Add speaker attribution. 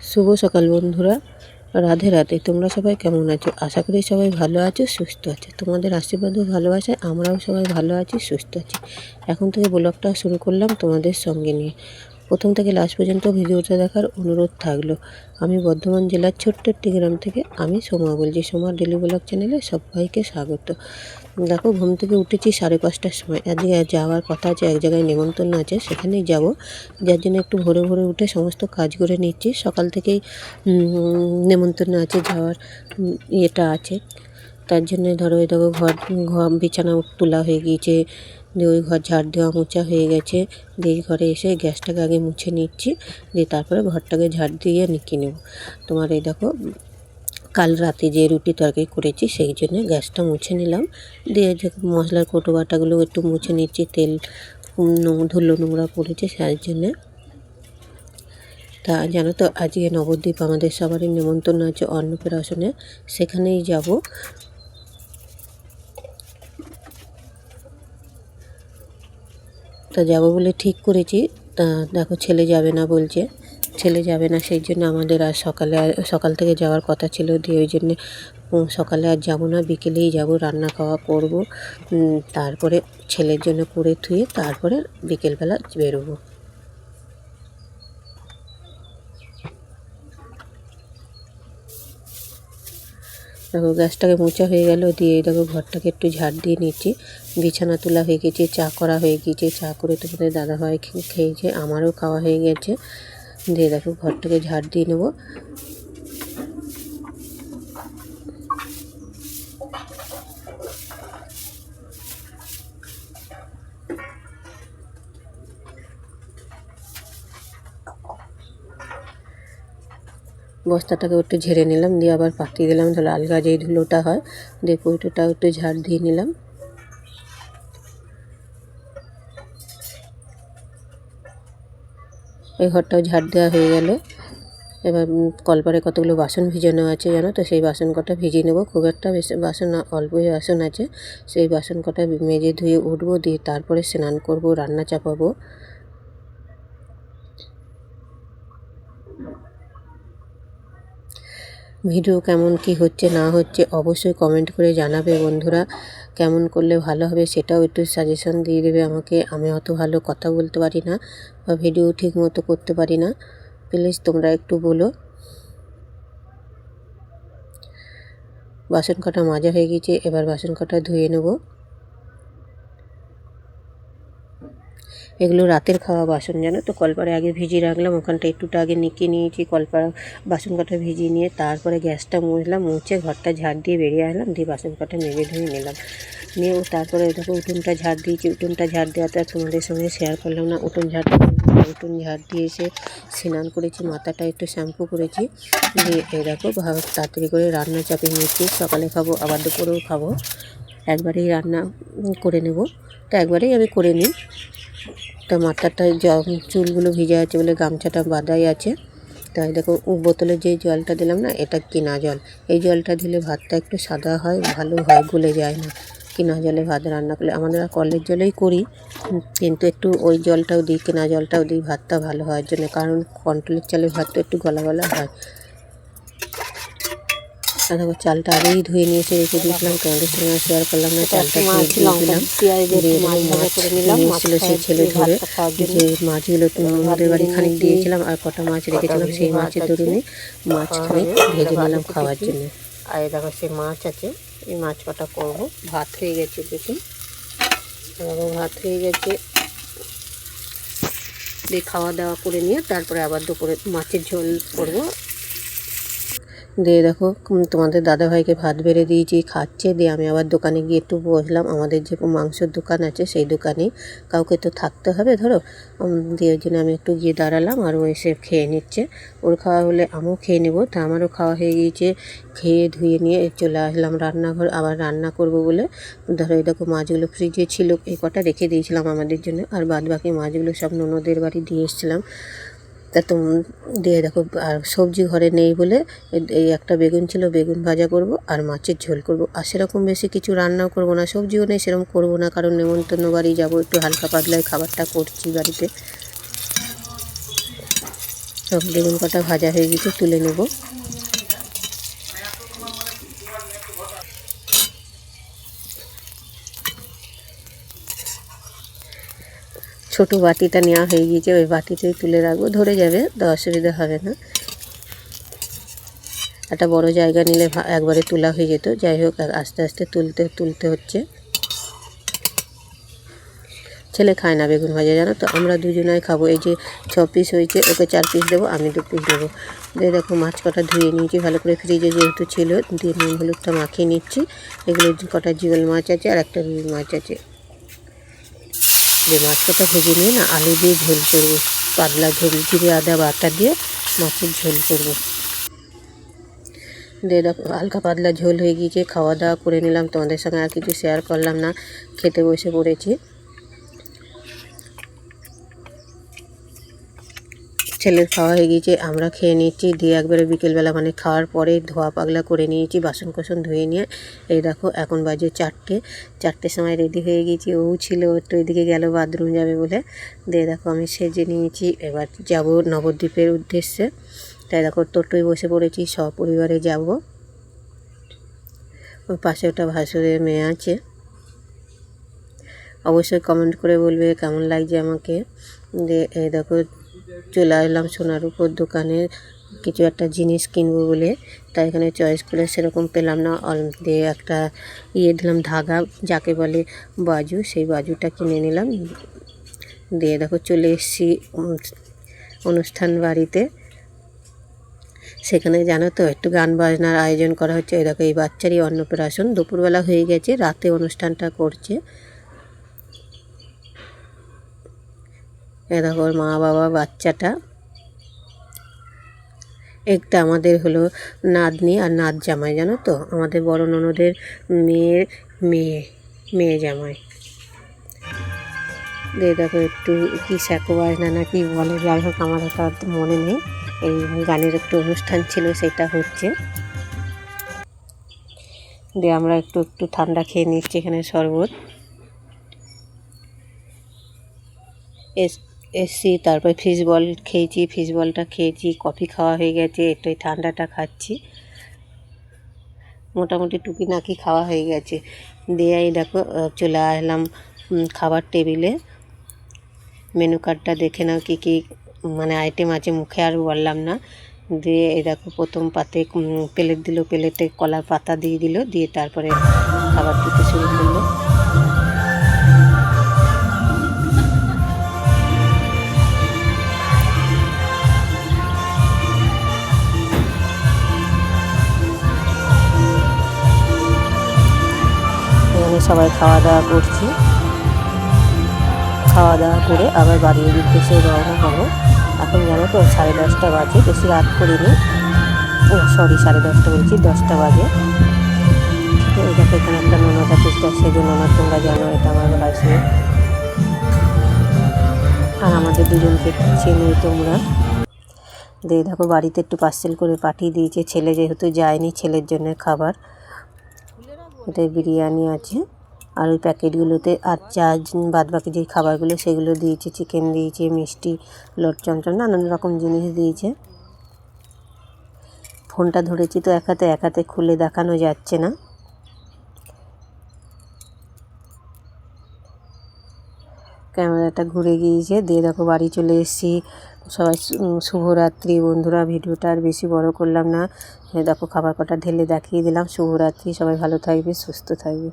Speaker 1: শুভ সকাল বন্ধুরা, রাধে রাধে। তোমরা সবাই কেমন আছো? আশা করি সবাই ভালো আছো, সুস্থ আছো। তোমাদের আশীর্বাদ ও ভালোবাসায় আমরাও সবাই ভালো আছি, সুস্থ আছি। এখন থেকে ব্লগটা শুরু করলাম তোমাদের সঙ্গে নিয়ে। প্রথম থেকে লাস্ট পর্যন্ত ভিডিওটা দেখার অনুরোধ থাকল। আমি বর্ধমান জেলার ছোট্ট একটি গ্রাম থেকে আমি সোমা বলছি। সোমা ডেলি ব্লগ চ্যানেলে সবাইকে স্বাগত। দেখো, ঘুম থেকে উঠেছি সাড়ে পাঁচটার সময়। আজকে যাওয়ার কথা আছে, এক জায়গায় নেমন্তন্ন আছে, সেখানেই যাব। যার জন্য একটু ভোরে ভোরে উঠে সমস্ত কাজ করে নিচ্ছি। সকাল থেকেই নেমন্তন্ন আছে, যাওয়ার ইয়েটা আছে। তার জন্য ধরো, এই দেখো ঘর ঘর, বিছানা তোলা হয়ে গিয়েছে। দিয়ে ওই ঘর ঝাড় দেওয়া মোছা হয়ে গেছে। দিয়ে এই ঘরে এসে গ্যাসটাকে আগে মুছে নিচ্ছি। দিয়ে তারপরে ঘরটাকে ঝাড় দিয়ে নিকিয়ে নেব। তোমার এই দেখো, কাল রাতে যে রুটি তরকারি করেছি সেই জন্য গ্যাসটা মুছে নিলাম। দিয়ে যে মশলার কোটো বাটাগুলো একটু মুছে নিচ্ছি। তেল ধুলো নোংরা পড়েছে সেই জন্যে। তা জানো তো, আজকে নবদ্বীপ আমাদের সবারই নেমন্তন্ন আছে অন্নপ্রাশনে। সেখানেই যাব। তা যাব বলে ঠিক করেছি। তা দেখো ছেলে যাবে না বলছে। ছেলে যাবে না, সেই জন্য আমাদের আর সকালে সকাল থেকে যাওয়ার কথা ছিল দিয়ে ওই জন্যে সকালে আর যাব না, বিকেলেই যাব, রান্না খাওয়া করব। তারপরে ছেলের জন্য করে থুয়ে তারপরে বিকেলবেলা বেরোবো। দেখো, গ্যাসটাকে মোচা হয়ে গেল, দিয়ে দেখো ঘরটাকে একটু ঝাড় দিয়ে নিচ্ছি বিছানা তোলা হয়ে গেছে, চা করা হয়ে গিয়েছে চা করে তোমাদের দাদাভাই খেয়েছে, আমারও খাওয়া হয়ে গেছে। দিয়ে দেখো, ঘরটাকে ঝাড় দিয়ে নেব। বস্তাটাকে একটু ঝেড়ে নিলাম, দিয়ে আবার পাতিয়ে দিলাম তাহলে আলগা যেই ধুলোটা হয়। দিয়ে কৌটোটাও একটু ঝাড় দিয়ে নিলাম। এই ঘরটাও ঝাড় দেওয়া হয়ে গেল। এবার কলপারে কতগুলো বাসন ভিজানো আছে জানো তো? সেই বাসন কটা ভিজিয়ে নেব। খুব একটা বেশি বাসন অল্পই বাসন আছে। সেই বাসন কটা মেজে ধুয়ে উঠবো, দিয়ে তারপরে স্নান করব, রান্না চাপাবো। ভিডিও কেমন, কি হচ্ছে, না হচ্ছে অবশ্যই কমেন্ট করে জানাবে বন্ধুরা। কেমন করলে ভালো হবে সেটাও একটু সাজেশন দিয়ে দেবে আমাকে। আমি অত ভালো কথা বলতে পারি না বা ভিডিও ঠিক মতো করতে পারি না। প্লিজ তোমরা একটু বলো। বাসন কাটা মাজা হয়ে গেছে, এবার বাসন কাটা ধুয়ে নেব। এগুলো রাতের খাওয়া বাসন, জানো তো? কলপারে আগে ভিজিয়ে রাখলাম, ওখানটা একটুটা আগে নিকিয়ে নিয়েছি, কলপাড়া বাসন কটা ভিজিয়ে নিয়ে, তারপরে গ্যাসটা মুছলাম, মুছে ঘরটা ঝাড় দিয়ে বেরিয়ে আসলাম, দিয়ে বাসন কটা মেজে ধুয়ে নিলাম। নিয়ে ও তারপরে দেখো উঠোনটা ঝাড় দিয়েছি, উঠোনটা ঝাড় দেওয়াতে আর তোমাদের সঙ্গে শেয়ার করলাম না, উঠোন ঝাড় উঠোন ঝাড় দিয়ে এসে স্নান করেছি, মাথাটা একটু শ্যাম্পু করেছি, দিয়ে এই দেখো তাড়াতাড়ি করে রান্না চাপিয়ে নিয়েছি, সকালে খাব, আবার দুপুরেও খাব, একবারেই রান্না করে নেব। তো একবারেই আমি করে নিই। তা মাথাটা জ- চুলগুলো ভিজে আছে বলে গামছাটা বাঁধাই আছে। তাই দেখো বোতলে যে জলটা দিলাম না, এটা কিনা জল। এই জলটা দিলে ভাতটা একটু সাদা হয়, ভালো হয়, গলে যায় না। কিনা জলে ভাত রান্না করলে, আমাদের কলের জলেই করি, কিন্তু একটু ওই জলটাও দিই, কিনা জলটাও দিই, ভাতটা ভালো হওয়ার জন্য। কারণ কন্ট্রোলের চালের ভাতটা একটু গলা গলা হয়। আর দেখো চালটা আগেই ধুয়ে নিয়ে এসে রেখে দিয়েছিলাম তোমাদের সঙ্গে শেয়ার করলাম না চালটা ধুয়ে দিয়ে দিলাম। দিয়ে মাছ সেই ছেলে ধরে যে মাছগুলো তো আমাদের বাড়ি খানিক দিয়েছিলাম আর কটা মাছ রেখেছিলাম সেই মাছের দরুনে মাছ খানিক ভেজে নিলাম খাওয়ার জন্য। আর দেখো সেই মাছ আছে। এই মাছ কটা করব? ভাত হয়ে গেছে দেখুন। দেখো ভাত হয়ে গেছে। দিয়ে খাওয়া দাওয়া করে নিয়ে তারপরে আবার দুপুরে মাছের ঝোল করব। দিয়ে দেখো তোমাদের দাদাভাইকে ভাত বেড়ে দিয়েছি, খাচ্ছে। দিয়ে আমি আবার দোকানে গিয়ে একটু বসলাম। আমাদের যে মাংসের দোকান আছে, সেই দোকানে কাউকে তো থাকতে হবে, ধরো। দিয়ে জন্য আমি একটু গিয়ে দাঁড়ালাম আর ও এসে খেয়ে নিচ্ছে। ওর খাওয়া হলে আমিও খেয়ে নেব। তা আমারও খাওয়া হয়ে গিয়েছে। খেয়ে ধুয়ে নিয়ে চলে আসলাম রান্নাঘর। আবার রান্না করব বলে, ধরো দেখো মাছগুলো ফ্রিজে ছিল, এই কটা রেখে দিয়েছিলাম আমাদের জন্য। আর বাদ বাকি মাছগুলো সব ননদের বাড়ি দিয়ে এসেছিলাম। তা তো দিয়ে দেখো, আর সবজি ঘরে নেই বলে এই- এই একটা বেগুন ছিল, বেগুন ভাজা করব আর মাছের ঝোল করব। আর সেরকম বেশি কিছু রান্নাও করব না, সবজিও নেই, সেরকম করব না, কারণ নেমন্তন্ন বাড়ি যাব, একটু হালকা পাতলায় খাবারটা করছি বাড়িতে। সব বেগুন কটা ভাজা হয়ে গেছে, তুলে নেব। ছোট বাটিটা নেওয়া হয়ে গিয়েছে, ওই বাটিতেই তুলে রাখব। ধরে যাবে, তো অসুবিধা হবে না। একটা বড় জায়গা নিলে একবারে তোলা হয়ে যেত। যাই হোক আস্তে আস্তে তুলতে তুলতে হচ্ছে। ছেলে খায় না বেগুন ভাজা, জানো তো? আমরা দুজনাই খাব। এই যে ছ পিস হয়েছে, ওকে চার পিস দেবো, আমি দু পিস দেবো। দিয়ে দেখো, মাছ কটা ধুয়ে নিয়েছি, ভালো করে ফ্রিজে যেহেতু ছিল, দিয়ে নুন হলুদটা মাখিয়ে নিচ্ছি। এগুলো কটা জিওল মাছ আছে, আর একটা রুই মাছ আছে। যে মাছটা ভেজে নিয়ে না আলু দিয়ে ঝোল করব। পাতলা ঝোল, জিরে, আদা, বাটা দিয়ে মাছের ঝোল করব। দেখো, হালকা পাতলা ঝোল হয়ে গিয়েছে, খাওয়া দাওয়া করে নিলাম, তোমাদের সঙ্গে আর কিছু শেয়ার করলাম না, খেতে বসে পড়েছি। ছেলের খাওয়া হয়ে গিয়েছে, আমরা খেয়ে নিচ্ছি দিয়ে একবারে বিকেলবেলা মানে খাওয়ার পরে ধোয়া পাগলা করে নিয়েছি বাসন কোসন ধুয়ে নিয়ে। এই দেখো, এখন বাজে চারটে চারটের সময় রেডি হয়ে গিয়েছি, ও ছিল একটু এদিকে গেল বাথরুম যাবে বলে। দিয়ে দেখো, আমি সেজে নিয়েছি, এবার যাব নবদ্বীপের উদ্দেশ্যে। তাই দেখো, টোটোয় বসে পড়েছি, সপরিবারে যাব। ওর পাশে ওটা ভাসুরের মেয়ে আছে। অবশ্যই কমেন্ট করে বলবে, কেমন লাগছে আমাকে? দিয়ে এই দেখো চলে আসলাম সোনার উপর দোকানে। কিছু একটা জিনিস কিনবো বলে। তাই এখানে চয়েস করে সেরকম পেলাম না। দিয়ে একটা ইয়ে দিলাম, ধাগা, যাকে বলে বাজু। সেই বাজুটা কিনে নিলাম। দিয়ে দেখো চলে এসেছি অনুষ্ঠান বাড়িতে। সেখানে জানো তো, একটু গান বাজনার আয়োজন করা হচ্ছে। এই দেখো এই বাচ্চারই অন্নপ্রাশন। দুপুরবেলা হয়ে গেছে, রাতে অনুষ্ঠানটা করছে। এ দেখো মা বাবা বাচ্চাটা। একটা আমাদের হলো নাতনি আর নাত জামাই, জানো তো? আমাদের বড় ননদের মেয়ের মেয়ে মেয়ে জামাই। দিয়ে দেখো একটু কি স্যাকো বাজনা না কি বলে, যাই হোক আমার অত মনে নেই। এই গানের একটু অনুষ্ঠান ছিল, সেটা হচ্ছে। দিয়ে আমরা একটু একটু ঠান্ডা খেয়ে নিচ্ছি এখানে শরবত। এসছি, তারপর ফিশ বল খেয়েছি ফিশ বলটা খেয়েছি কফি খাওয়া হয়ে গেছে, একটু ঠান্ডাটা খাচ্ছি। মোটামুটি টুকিনাকি খাওয়া হয়ে গেছে। দিয়ে এই দেখো চলে আসলাম খাবার টেবিলে। মেনু কার্ডটা দেখে নাও কী কী মানে আইটেম আছে, মুখে আর বললাম না। দিয়ে এই দেখো, প্রথম পাতে প্লেট দিল প্লেটে কলার পাতা দিয়ে দিল, দিয়ে তারপরে খাবার দিতে শুরু সবাই খাওয়া দাওয়া করছি। খাওয়া দাওয়া করে আবার বাড়ির উদ্দেশ্যে রওনা হব। এখন জানো তো, সাড়ে দশটা বাজে, বেশি রাত করিনি। ও সরি সাড়ে দশটা বলছি, দশটা বাজে। তো দেখো, এখানে একটা ননদ আছে সেজন্য ননদ তোমরা জানো, এটা আমার ভাইসে আর আমাদের দুজনকে চেনো তোমরা। দিয়ে দেখো, বাড়িতে একটু পার্সেল করে পাঠিয়ে দিয়েছে। ছেলে যেহেতু যায়নি, ছেলের জন্য খাবার। এটাই বিরিয়ানি আছে। আর ওই প্যাকেটগুলোতে আর চা বাদ বাকি যে খাবারগুলো, সেগুলো দিয়েছে। চিকেন দিয়েছে, মিষ্টি, লট চমচম, নানান রকম জিনিস দিয়েছে। ফোনটা ধরেছি তো এক হাতে এক হাতে খুলে দেখানো যাচ্ছে না। ক্যামেরাটা ঘুরে গিয়েছে, দিয়ে দেখো বাড়ি চলে এসেছি। সবাই শুভরাত্রি বন্ধুরা, ভিডিওটা আর বেশি বড় করলাম না। দেখো খাবার কটা ঢেলে দেখিয়ে দিলাম। শুভরাত্রি, সবাই ভালো থাকবে, সুস্থ থাকবে।